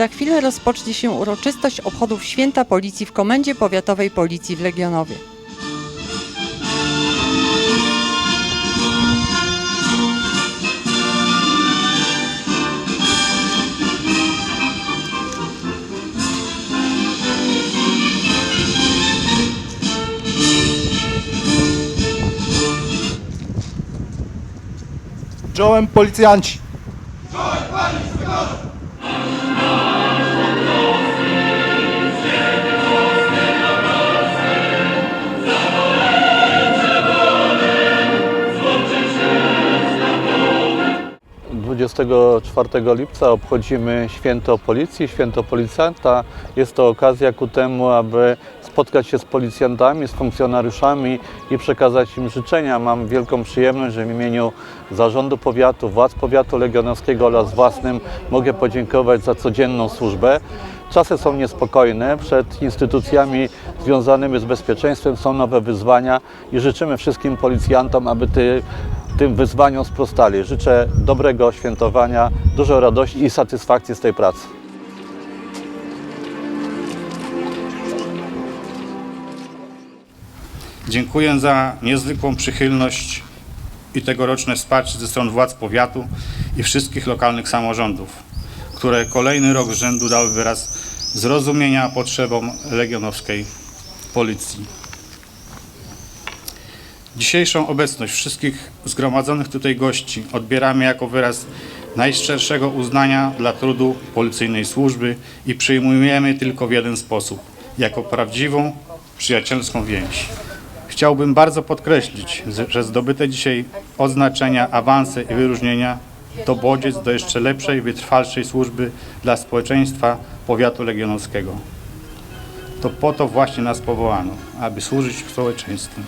Za chwilę rozpocznie się uroczystość obchodów Święta Policji w Komendzie Powiatowej Policji w Legionowie. Czołem policjanci! Czołem! 24 lipca obchodzimy Święto Policji, Święto Policjanta. Jest to okazja ku temu, aby spotkać się z policjantami, z funkcjonariuszami i przekazać im życzenia. Mam wielką przyjemność, że w imieniu Zarządu Powiatu, władz Powiatu Legionowskiego oraz własnym mogę podziękować za codzienną służbę. Czasy są niespokojne, przed instytucjami związanymi z bezpieczeństwem są nowe wyzwania i życzymy wszystkim policjantom, aby ty, tym wyzwaniom sprostali. Życzę dobrego świętowania, dużo radości i satysfakcji z tej pracy. Dziękuję za niezwykłą przychylność i tegoroczne wsparcie ze strony władz powiatu i wszystkich lokalnych samorządów, które kolejny rok z rzędu dały wyraz zrozumienia potrzebom legionowskiej policji. Dzisiejszą obecność wszystkich zgromadzonych tutaj gości odbieramy jako wyraz najszczerszego uznania dla trudu policyjnej służby i przyjmujemy tylko w jeden sposób jako prawdziwą, przyjacielską więź. Chciałbym bardzo podkreślić, że zdobyte dzisiaj odznaczenia, awanse i wyróżnienia to bodziec do jeszcze lepszej, wytrwalszej służby dla społeczeństwa powiatu legionowskiego. To po to właśnie nas powołano, aby służyć społeczeństwu.